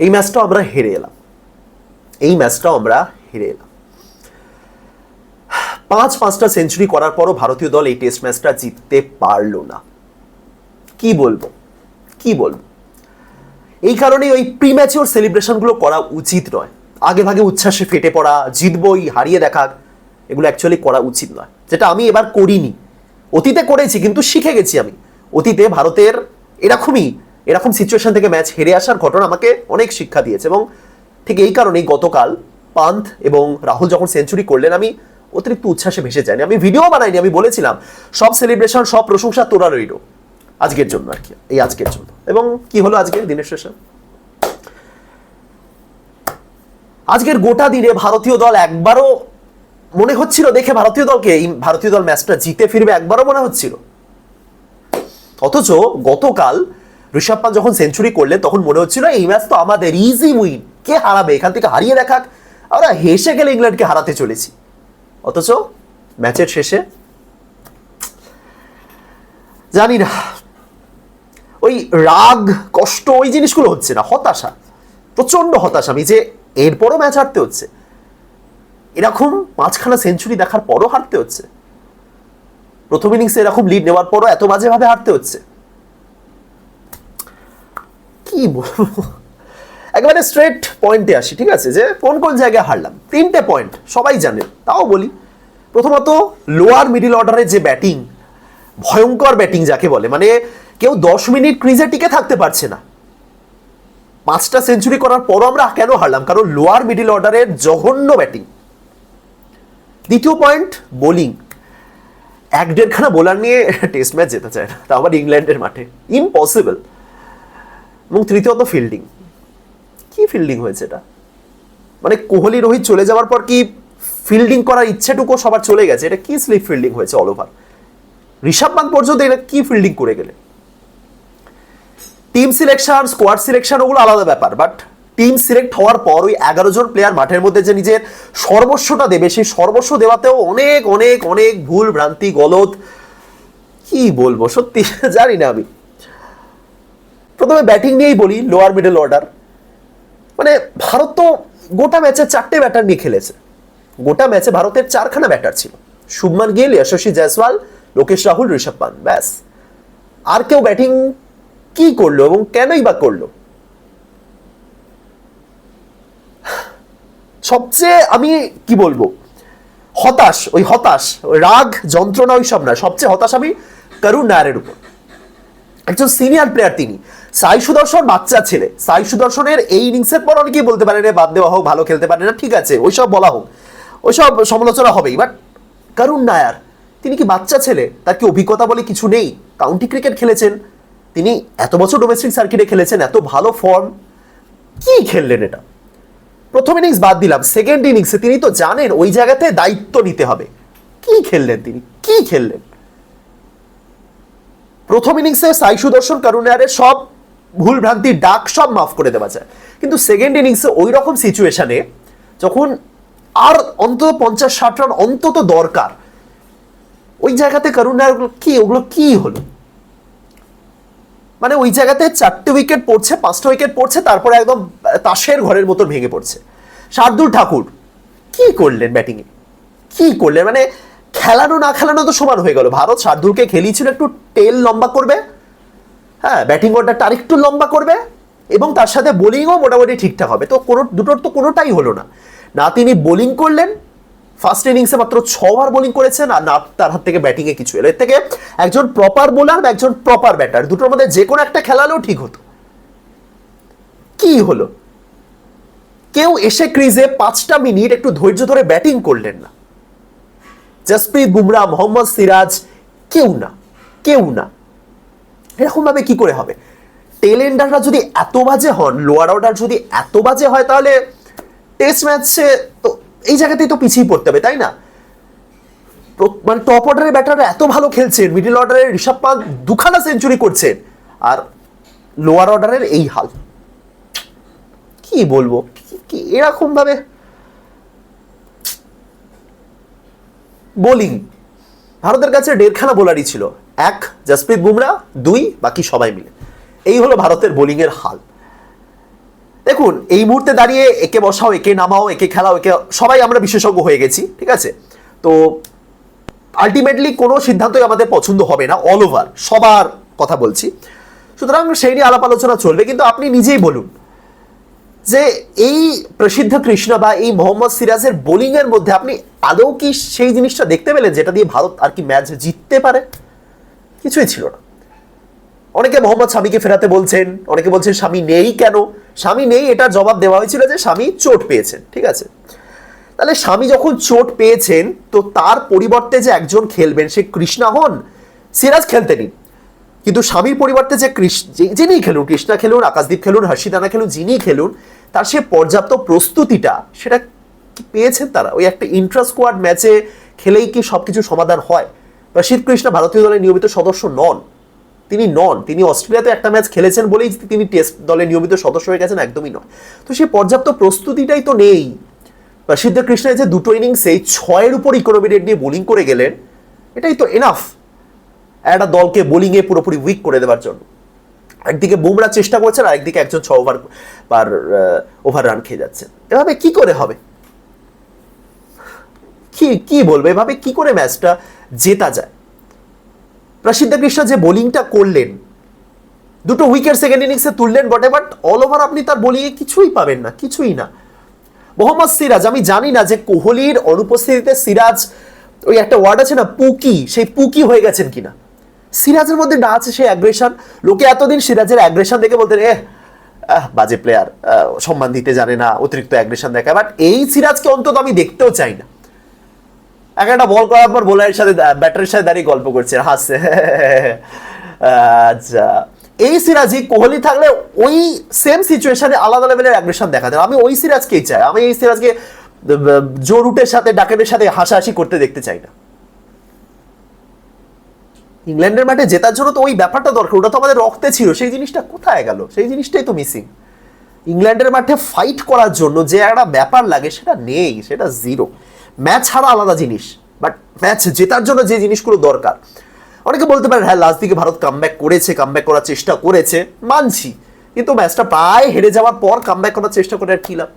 এই ম্যাচটাও আমরা হেরে এলাম। এই ম্যাচটাও আমরা হেরে এলাম। পাঁচ পাঁচটা সেঞ্চুরি করার পরও ভারতীয় দল এই টেস্ট ম্যাচটা জিততে পারল না। কি বলব? কি বলব? এই কারণে ওই প্রি ম্যাচিওর সেলিব্রেশনগুলো করা উচিত নয়। আগে ভাগে উচ্ছ্বাসে ফেটে পড়া, জিতবই, হারিয়ে দেখা, এগুলো অ্যাকচুয়ালি করা উচিত নয়। যেটা আমি এবার করিনি। অতীতে করেছি, কিন্তু শিখে গেছি আমি। অতীতে ভারতের এরকমই এরকম সিচুয়েশন থেকে ম্যাচ হেরে আসার ঘটনা আমাকে অনেক শিক্ষা দিয়েছে এবং ঠিক এই কারণেই গতকাল পান্থ এবং রাহুল যখন সেঞ্চুরি করলেন, আমি অতিরিক্ত উচ্ছ্বাসে ভেসে যাইনি। আমি ভিডিও বানাইনি, আমি বলেছিলাম, সব সেলিব্রেশন সব প্রশংসা তোরা রইল। আজকের জন্য আর কি, এই আজকের জন্য। এবং কি হলো আজকে দিনের শেষে? আজকের গোটা দিনে ভারতীয় দল একবারও মনে হচ্ছিল, দেখে ভারতীয় দলকে, এই ভারতীয় দল ম্যাচটা জিতে ফিরবে একবারও মনে হচ্ছিল। অথচ গতকাল ঋষভ পান্ত যখন সেঞ্চুরি করলেন, তখন মনে হচ্ছিল, এই ম্যাচ তো আমাদের ইজি উইন কে হারাবে? এখান থেকে হারিয়ে দেখাক। আমরা হেসে গেলে ইংল্যান্ডকে হারাতে চলেছি। অথচ ম্যাচের শেষে জানি না, ওই রাগ, কষ্ট, ওই জিনিসগুলো হচ্ছে না, হতাশা প্রচণ্ড হতাশা। আমি যে এরপরও ম্যাচ হারতে হচ্ছে, এরকম পাঁচখানা সেঞ্চুরি দেখার পরও হারতে হচ্ছে। প্রথম ইনিংসে এরকম লিড নেওয়ার পরও এত বাজেভাবে হারতে হচ্ছে। কি বলব? একেবারে স্ট্রেট পয়েন্টে আসি, ঠিক আছে? যে কোন কোন জায়গায় হারলাম? তিনটে পয়েন্ট সবাই জানে, তাও বলি। প্রথমত লোয়ার মিডিল অর্ডারের যে ব্যাটিং ভয়ঙ্কর ব্যাটিং যাকে বলে মানে কেউ দশ মিনিট ক্রিজে টিকে থাকতে পারছে না। পাঁচটা সেঞ্চুরি করার পরও আমরা কেন হারলাম? কারণ লোয়ার মিডিল অর্ডারের জঘন্য ব্যাটিং দ্বিতীয় পয়েন্ট বোলিং এক দেড়খানা বোলার নিয়ে টেস্ট ম্যাচ যেতে চায় না তা আবার ইংল্যান্ডের মাঠে। ইম্পসিবল এবং তৃতীয়ত ফিল্ডিং কি ফিল্ডিং হয়েছে এটা? মানে কোহলি, রোহিত চলে যাওয়ার পর কি ফিল্ডিং করার ইচ্ছেটুকু সবার চলে গেছে? এটা কি স্লিপ ফিল্ডিং হয়েছে অল ওভার ঋষভ পান্ত পর্যন্ত এটা কি ফিল্ডিং করে গেলে? টিম সিলেকশন স্কোয়াড সিলেকশন ওগুলো আলাদা ব্যাপার বাট টিম সিলেক্ট হওয়ার পর ওই এগারো জন প্লেয়ার মাঠের মধ্যে যে নিজের সর্বস্বটা দেবে, সেই সর্বস্ব দেওয়াতেও অনেক অনেক অনেক ভুল, ভ্রান্তি গলত কি বলব? সত্যি, জানি না আমি। প্রথমে ব্যাটিং নিয়েই বলি লোয়ার মিডল অর্ডার মানে ভারত তো গোটা ম্যাচে চারটে ব্যাটার নিয়ে খেলেছে। গোটা ম্যাচে ভারতের চারখানা ব্যাটার ছিল। শুভমান গিল যশস্বী জয়সওয়াল লোকেশ রাহুল, ঋষভ পান ব্যাস। আর কেউ ব্যাটিং কি করল এবং কেনই বা করল? সবচেয়ে আমি কি বলব? হতাশ, ওই হতাশ, রাগ, যন্ত্রণা, ওই সব না সবচেয়ে হতাশ আমি করুণ নায়ারের উপর। একজন সিনিয়র প্লেয়ার তিনি। সাই সুদর্শন বাচ্চা ছেলে। সাই সুদর্শনের এই ইনিংসের পর অনেকেই বলতে পারে, রে, বাদ দেওয়া হোক ভালো খেলতে পারে না। ঠিক আছে, ওইসব বলা হোক। ওইসব সমালোচনা হবেই। বাট করুণ নায়ার তিনি কি বাচ্চা ছেলে? তার কি অভিজ্ঞতা বলে কিছু নেই? কাউন্টি ক্রিকেট খেলেছেন। তিনি এত বছর ডোমেস্টিক সার্কিটে খেলেছেন, এত ভালো ফর্ম কি খেললেন এটা? প্রথম ইনিংস বাদ দিলাম সেকেন্ড ইনিংসে তিনি তো জানেন ওই জায়গাতে দায়িত্ব নিতে হবে। কি খেললেন তিনি? কি খেললেন? প্রথম ইনিংসে সাই সুদর্শন করুণারের সব ভুল ভ্রান্তির ডাক সব মাফ করে দেওয়া যায় কিন্তু সেকেন্ড ইনিংসে ওই রকম সিচুয়েশনে যখন আর অন্তত পঞ্চাশ, ষাট রান অন্তত দরকার, ওই জায়গাতে করুণার কি, ওগুলো কি হলো? মানে ওই জায়গাতে চারটে উইকেট পড়ছে, পাঁচটা উইকেট পড়ছে, তারপরে একদম তাসের ঘরের মতন ভেঙে পড়ছে। শার্দুল ঠাকুর, কি করলেন ব্যাটিংয়ে কি করলেন? মানে খেলানো না খেলানো তো সমান হয়ে গেল। ভারত শার্দুলকে খেলিয়েছিল একটু টেল লম্বা করবে। হ্যাঁ ব্যাটিং অর্ডারটা আরেকটু লম্বা করবে এবং তার সাথে বোলিংও মোটামুটি ঠিকঠাক হবে। তো কোনো, দুটোর তো কোনোটাই হলো না। না তিনি বোলিং করলেন। ফার্স্ট ইনিংসে মাত্র ছবার বোলিং করেছেন আর না তার হাত থেকে ব্যাটিংয়ে কিছু এলো। এর থেকে একজন প্রপার বোলার বা একজন প্রপার ব্যাটার দুটোর মধ্যে যে কোনো একটা খেলালেও ঠিক হতো। কি হলো? কেউ এসে ক্রিজে পাঁচটা মিনিট একটু ধৈর্য ধরে ব্যাটিং করলেন না। জসপ্রীত বুমরা, মোহাম্মদ সিরাজ, কেউ না কেউ না। এরকম ভাবে কি করে হবে? টেল এন্ডাররা যদি এত বাজে হন লোয়ার অর্ডার যদি এত বাজে হয়, তাহলে টেস্ট ম্যাচে তো এই জায়গাতেই তো পিছিয়ে পড়তে হবে, তাই না? মানে টপ অর্ডারের ব্যাটাররা এত ভালো খেলছেন মিডল অর্ডারের ঋষভ পান্ত দুখানা সেঞ্চুরি করছেন আর লোয়ার অর্ডারের এই হাল। কি বলব? কি- কি এরকম ভাবে বোলিং। ভারতের কাছে দেড়খানা বোলারই ছিল। এক, জসপ্রীত বুমরা, দুই, বাকি সবাই মিলে। এই হলো ভারতের বোলিংয়ের হাল। দেখুন, এই মুহূর্তে দাঁড়িয়ে একে বসাও, একে নামাও, একে খেলাও, একে সবাই আমরা বিশেষজ্ঞ হয়ে গেছি, ঠিক আছে? তো আলটিমেটলি কোনো সিদ্ধান্তই আমাদের পছন্দ হবে না অল ওভার সবার কথা বলছি। সুতরাং সেই নিয়ে আলাপ আলোচনা চলবে, কিন্তু আপনি নিজেই বলুন যে এই প্রসিদ্ধ কৃষ্ণ বা এই মোহাম্মদ সিরাজের বোলিং এর মধ্যে আপনি আদৌ কি সেই জিনিসটা দেখতে পেলেন যেটা দিয়ে ভারত আর কি ম্যাচ জিততে পারে? কিছুই ছিল না। অনেকে মোহাম্মদ স্বামীকে ফেরাতে বলছেন, অনেকে বলছেন, স্বামী নেই কেন? স্বামী নেই এটার জবাব দেওয়া হয়েছিল যে স্বামী চোট পেয়েছেন, ঠিক আছে? তাহলে স্বামী যখন চোট পেয়েছেন, তো তার পরিবর্তে যে একজন খেলবেন, সে কৃষ্ণা হন, সিরাজ খেলতে নিন কিন্তু স্বামীর পরিবর্তে যে যিনি খেলুন, কৃষ্ণা খেলুন, আকাশদীপ খেলুন হর্ষিদানা খেলুন যিনি খেলুন, তার সে পর্যাপ্ত প্রস্তুতিটা, সেটা পেয়েছেন তারা? ওই একটা ইন্ট্রা স্কোয়াড ম্যাচে খেলেই কি সব কিছু সমাধান হয়? প্রসিদ্ধ কৃষ্ণা ভারতীয় দলের নিয়মিত সদস্য নন। তিনি নন। তিনি অস্ট্রেলিয়াতে একটা ম্যাচ খেলেছেন বলেই তিনি টেস্ট দলের নিয়মিত সদস্য হয়ে গেছেন, একদমই নয়। তো সেই পর্যাপ্ত প্রস্তুতিটাই তো নেই। প্রসিদ্ধ কৃষ্ণের যে দুটো ইনিংসে ছয়ের উপর ইকোনমি রেট নিয়ে বোলিং করে গেলেন, এটাই তো এনাফ একটা দলকে বোলিংয়ে পুরোপুরি উইক করে দেওয়ার জন্য। একদিকে বুমরা চেষ্টা করছেন, আর একদিকে একজন ছ ওভার পার ওভার রান খেয়ে যাচ্ছেন। এভাবে কি করে হবে? কি কি বলব? এভাবে কি করে ম্যাচটা জেতা যায়? প্রসিদ্ধ কৃষ্ণ যে বোলিংটা করলেন, দুটো উইকেট সেকেন্ড ইনিংসে তুললেন বটে বাট অল ওভার আপনি তার বোলিংয়ে কিছুই পাবেন না, কিছুই না। মোহাম্মদ সিরাজ, আমি জানি না যে কোহলির অনুপস্থিতিতে সিরাজ, ওই একটা ওয়ার্ড আছে না, পুকি, সেই পুকি হয়ে গেছেন কিনা। সিরাজের মধ্যে না আছে সেই অ্যাগ্রেশন লোকে এতদিন সিরাজের অ্যাগ্রেশন দেখে বলতেন এ বাজে প্লেয়ার সম্মান দিতে জানে না, অতিরিক্ত অ্যাগ্রেশন দেখায়। বাট এই সিরাজকে অন্তত আমি দেখতেও চাই না। এক একটা বল করার পর বোলারের সাথে ব্যাটারের সাথে দাঁড়িয়ে গল্প করছে, হাসছে। আচ্ছা এই সিরাজই কোহলি থাকলে ওই সেম সিচুয়েশনে আলাদা লেভেলের অ্যাগ্রেশন দেখা যায় আমি ওই সিরাজকেই চাই। আমি এই সিরাজকে জো রুটের সাথে ডাকেটের সাথে হাসাহাসি করতে দেখতে চাই না। ইংল্যান্ডের মাঠে জেতার জন্য তো ওই ব্যাপারটা দরকার, ওটা তো আমাদের রক্তে ছিল, সেই জিনিসটা কোথায় গেল? সেই জিনিসটাই তো মিসিং ইংল্যান্ডের মাঠে ফাইট করার জন্য যে একটা ব্যাপার লাগে, সেটা নেই, সেটা জিরো ম্যাচ ছাড়া আলাদা জিনিস বাট ম্যাচ জেতার জন্য যে জিনিসগুলো দরকার। অনেকে বলতে পারেন হ্যাঁ লাস্ট দিকে ভারত কামব্যাক করেছে কামব্যাক করার চেষ্টা করেছে, মানছি। কিন্তু ম্যাচটা প্রায় হেরে যাওয়ার পর কামব্যাক করার চেষ্টা করে আর কি লাভ?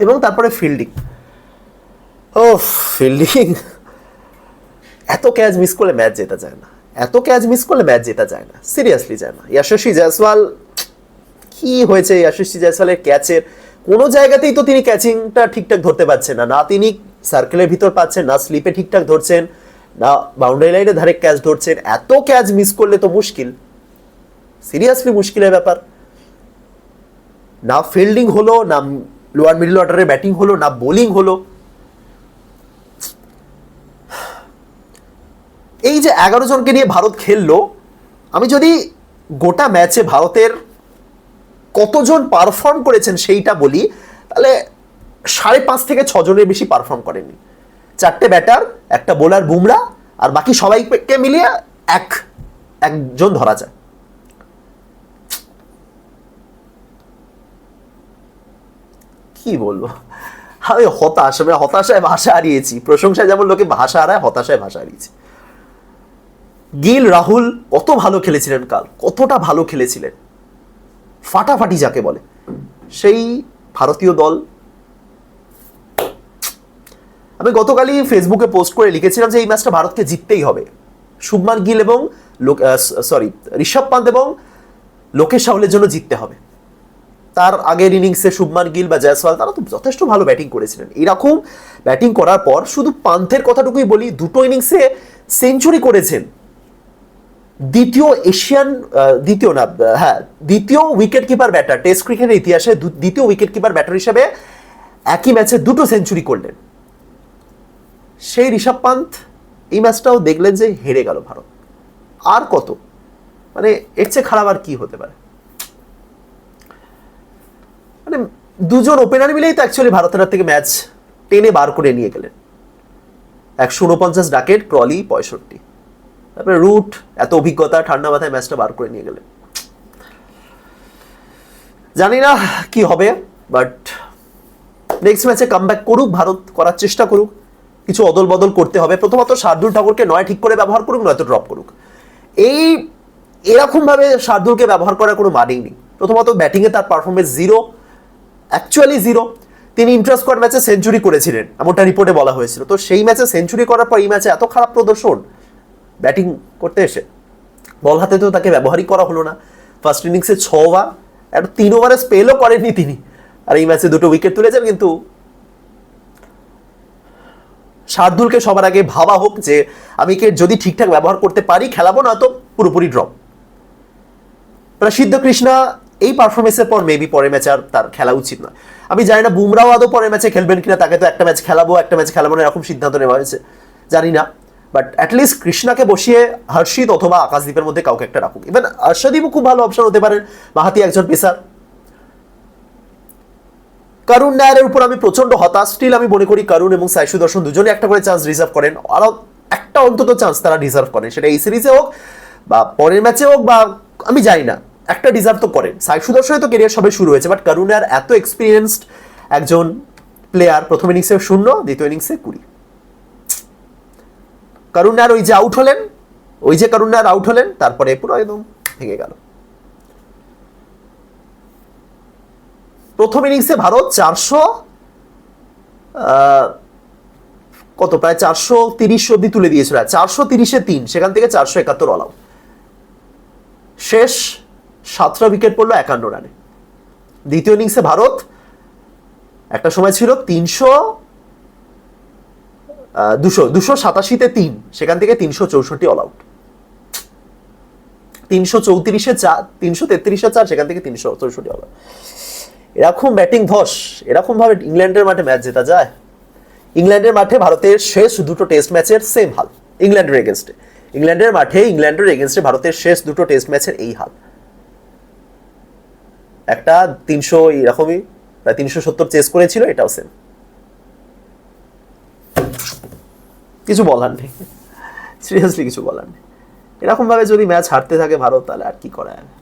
এবং তারপরে ফিল্ডিং ও ফিল্ডিং এত ক্যাচ মিস করলে ম্যাচ জেতা যায় না। এত ক্যাচ মিস করলে ম্যাচ জেতা যায় না। সিরিয়াসলি যায় না। ইয়াশস্বী জয়সওয়াল কি হয়েছে? ইয়াশস্বী জয়সওয়ালের ক্যাচের কোনো জায়গাতেই তো তিনি ক্যাচিংটা ঠিকঠাক ধরতে পারছেন না। না তিনি সার্কেলের ভিতর পাচ্ছেন, না স্লিপে ঠিকঠাক ধরছেন, না বাউন্ডারি লাইনে ধারে ক্যাচ ধরছেন। এত ক্যাচ মিস করলে তো মুশকিল। সিরিয়াসলি মুশকিলের ব্যাপার। না ফিল্ডিং হলো, না লোয়ার মিডল অর্ডারে ব্যাটিং হলো, না বোলিং হলো। এই যে এগারো জনকে নিয়ে ভারত খেললো, আমি যদি গোটা ম্যাচে ভারতের কতজন পারফর্ম করেছেন সেইটা বলি, তাহলে সাড়ে পাঁচ থেকে ছজনের বেশি পারফর্ম করেননি। চারটে ব্যাটার একটা বোলার বুমরা, আর বাকি সবাইকে মিলিয়ে এক, একজন ধরা যায়। কি বলব? আমি হতাশ, আমি হতাশায় ভাষা হারিয়েছি। প্রশংসায় যেমন লোকে ভাষা হারায়, হতাশায় ভাষা হারিয়েছি। গিল, রাহুল কত ভালো খেলেছিলেন কাল, কতটা ভালো খেলেছিলেন। ফাটাফাটি যাকে বলে। সেই ভারতীয় দল। আমি গতকালই ফেসবুকে পোস্ট করে লিখেছিলাম যে এই ম্যাচটা ভারতকে জিততেই হবে। শুভমান গিল এবং সরি ঋষভ পান্ত এবং লোকেশ রাহুলের জন্য জিততে হবে। তার আগের ইনিংসে শুভমান গিল বা জয়সওয়াল, তারা তো যথেষ্ট ভালো ব্যাটিং করেছিলেন। এরকম ব্যাটিং করার পর শুধু পান্থের কথাটুকুই বলি, দুটো ইনিংসে সেঞ্চুরি করেছেন। দ্বিতীয় এশিয়ান দ্বিতীয় না হ্যাঁ দ্বিতীয় উইকেট কিপার ব্যাটার টেস্ট ক্রিকেটের ইতিহাসে দ্বিতীয় উইকেট কিপার ব্যাটার হিসেবে একই ম্যাচে দুটো সেঞ্চুরি করলেন। সেই ঋষভ পান্থ এই ম্যাচটাও দেখলেন যে হেরে গেল ভারত। আর কত? মানে এর চেয়ে খারাপ আর কি হতে পারে? মানে দুজন ওপেনার মিলেই তো অ্যাকচুয়ালি ভারতের থেকে ম্যাচ টেনে বার করে নিয়ে গেলেন। একশো উনপঞ্চাশ ডাকেট ক্রলি পঁয়ষট্টি। তারপরে রুট এত অভিজ্ঞতা, ঠান্ডা মাথায় ম্যাচটা বার করে নিয়ে গেলেন। জানি না কি হবে বাট নেক্সট ম্যাচে কামব্যাক করুক, ভারত করার চেষ্টা করুক, কিছু অদল বদল করতে হবে। প্রথমত শার্দুল ঠাকুরকে নয় ঠিক করে ব্যবহার করুক, নয়তো ড্রপ করুক। এই এরকম ভাবে শার্দুলকে ব্যবহার করার কোনো মানেই নেই। প্রথমত ব্যাটিংয়ে তার পারফরমেন্স জিরো অ্যাকচুয়ালি জিরো তিনি ইন্টার স্কোয়াড ম্যাচে সেঞ্চুরি করেছিলেন, এমনটা রিপোর্টে বলা হয়েছিল। তো সেই ম্যাচে সেঞ্চুরি করার পর এই ম্যাচে এত খারাপ প্রদর্শন ব্যাটিং করতে এসে। বল হাতে তো তাকে ব্যবহারই করা হলো না। ফার্স্ট ইনিংসে ছ ওভার একটা তিন ওভারে স্পেলও করেননি তিনি। আর এই ম্যাচে দুটো উইকেট তুলেছেন কিন্তু শার্দুলকে সবার আগে ভাবা হোক যে, আমি কে যদি ঠিকঠাক ব্যবহার করতে পারি, খেলাবো না তো পুরোপুরি ড্রপ প্রসিদ্ধ কৃষ্ণা, এই পারফরমেন্সের পর মেবি পরের ম্যাচে আর তার খেলা উচিত নয়। আমি জানি না বুমরাও আদৌ পরের ম্যাচে খেলবেন কিনা, তাকে তো একটা ম্যাচ খেলাবো, একটা ম্যাচ খেলাবো না, এরকম সিদ্ধান্ত নেওয়া হয়েছে। জানি না। বাট অ্যাটলিস্ট কৃষ্ণাকে বসিয়ে হর্ষিত অথবা আকাশদ্বীপের মধ্যে কাউকে একটা রাখুক। ইভেন হর্ষদীপও খুব ভালো অপশন হতে পারেন মাহাতি একজন পেসার। করুণ নায়ারের উপর আমি প্রচণ্ড হতাশ। স্টিল আমি মনে করি করুণ এবং সাই সুদর্শন দুজনে একটা করে চান্স রিজার্ভ করেন। আরও একটা অন্তত চান্স তারা ডিজার্ভ করেন। সেটা এই সিরিজে হোক বা পরের ম্যাচে হোক বা আমি জানি না। একটা ডিজার্ভ তো করেন। সাই সুদর্শনের তো কেরিয়ার সবে শুরু হয়েছে বাট করুণ নায়ার এত এক্সপিরিয়েন্সড একজন প্লেয়ার প্রথম ইনিংসে শূন্য, দ্বিতীয় ইনিংসে কুড়ি। করুণ নায়ার ওই যে আউট হলেন, ওই যে করুণ নায়ার আউট হলেন, তারপরে পুরো একদম ভেঙে গেল। প্রথম ইনিংসে ভারত চারশো কত? প্রায় চারশো তিরিশ অব্দি তুলে দিয়েছিল। চারশো তিরিশে তিন, সেখান থেকে চারশো একাত্তর অল আউট শেষ সাতটা উইকেট পড়ল একান্ন রানে দ্বিতীয় ইনিংসে ভারত, একটা সময় ছিল তিনশো দুশো দুশো সাতাশিতে তিন, সেখান থেকে তিনশো চৌষট্টি অল আউট তিনশো চৌত্রিশে চার, তিনশো তেত্রিশে চার, সেখান থেকে তিনশো চৌষট্টি অল আউট এরকম ব্যাটিং ধস এরকম ভাবে ইংল্যান্ডের মাঠে ম্যাচ জেতা যায়। ইংল্যান্ডের মাঠে ভারতের শেষ দুটো টেস্ট ম্যাচের সেম হাল, ইংল্যান্ডের এগেনস্টে ইংল্যান্ডের মাঠে, ইংল্যান্ডের এগেনস্টে ভারতের শেষ দুটো টেস্ট ম্যাচের এই হাল। একটা তিনশো এরকমই প্রায় তিনশো সত্তর চেস করেছিল, এটাও সেম কিছু বলার নেই। সিরিয়াসলি কিছু বলার নেই। এরকম ভাবে যদি ম্যাচ হারতে থাকে ভারত, তাহলে আর কি করা যাবে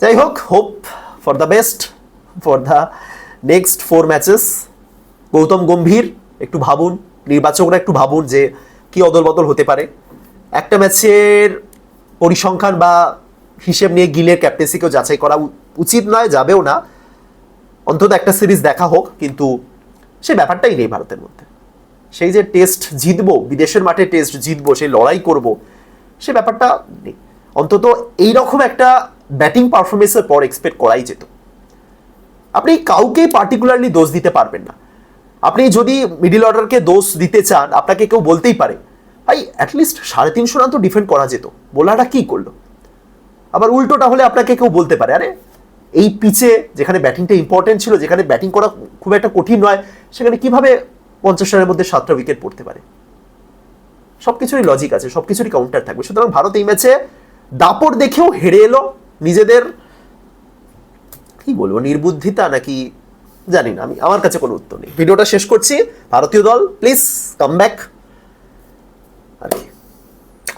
যাই হোক hope for the best for the next four matches Gautam Gambhir, একটু ভাবুন, নির্বাচকরা একটু ভাবুন যে কি অদল বদল হতে পারে। একটা ম্যাচের পরিসংখ্যান বা হিসেব নিয়ে গিলের ক্যাপ্টেন্সিকেও যাচাই করা উচিত নয়, যাবেও না। অন্তত একটা সিরিজ দেখা হোক, কিন্তু সে ব্যাপারটাই নেই ভারতের মধ্যে। সেই যে টেস্ট জিতবো, বিদেশের মাঠে টেস্ট জিতবো, সেই লড়াই করব, সে ব্যাপারটা নেই। অন্তত এইরকম একটা ব্যাটিং পারফরমেন্সের পর এক্সপেক্ট করাই যেত। আপনি কাউকে পার্টিকুলারলি দোষ দিতে পারবেন না। আপনি যদি মিডিল অর্ডারকে দোষ দিতে চান, আপনাকে কেউ বলতেই পারে, ভাই অ্যাটলিস্ট সাড়ে তিনশো রান তো ডিফেন্ড করা যেত। বোলাররা কি করল? আবার উল্টোটা হলে আপনাকে কেউ বলতে পারে, আরে এই পিচে যেখানে ব্যাটিংটা ইম্পর্টেন্ট ছিল, যেখানে ব্যাটিং করা খুব একটা কঠিন নয়, সেখানে কীভাবে পঞ্চাশ রানের মধ্যে সাতটা উইকেট পড়তে পারে? সবকিছুরই লজিক আছে সব কিছুরই কাউন্টার থাকবে। সুতরাং ভারত এই ম্যাচে দাপট দেখেও হেরে এলো নিজেদের, কি বলব, নির্বুদ্ধিতা নাকি জানি না, আমি, আমার কাছে কোনো উত্তর নেই। ভিডিওটা শেষ করছি। ভারতীয় দল প্লিজ কাম ব্যাক আর কি,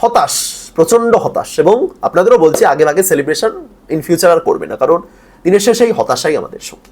হতাশ প্রচণ্ড হতাশ। এবং আপনাদেরও বলছি, আগে আগে সেলিব্রেশন ইন ফিউচার আর করবে না। কারণ দিনের শেষে এই হতাশাই আমাদের সঙ্গে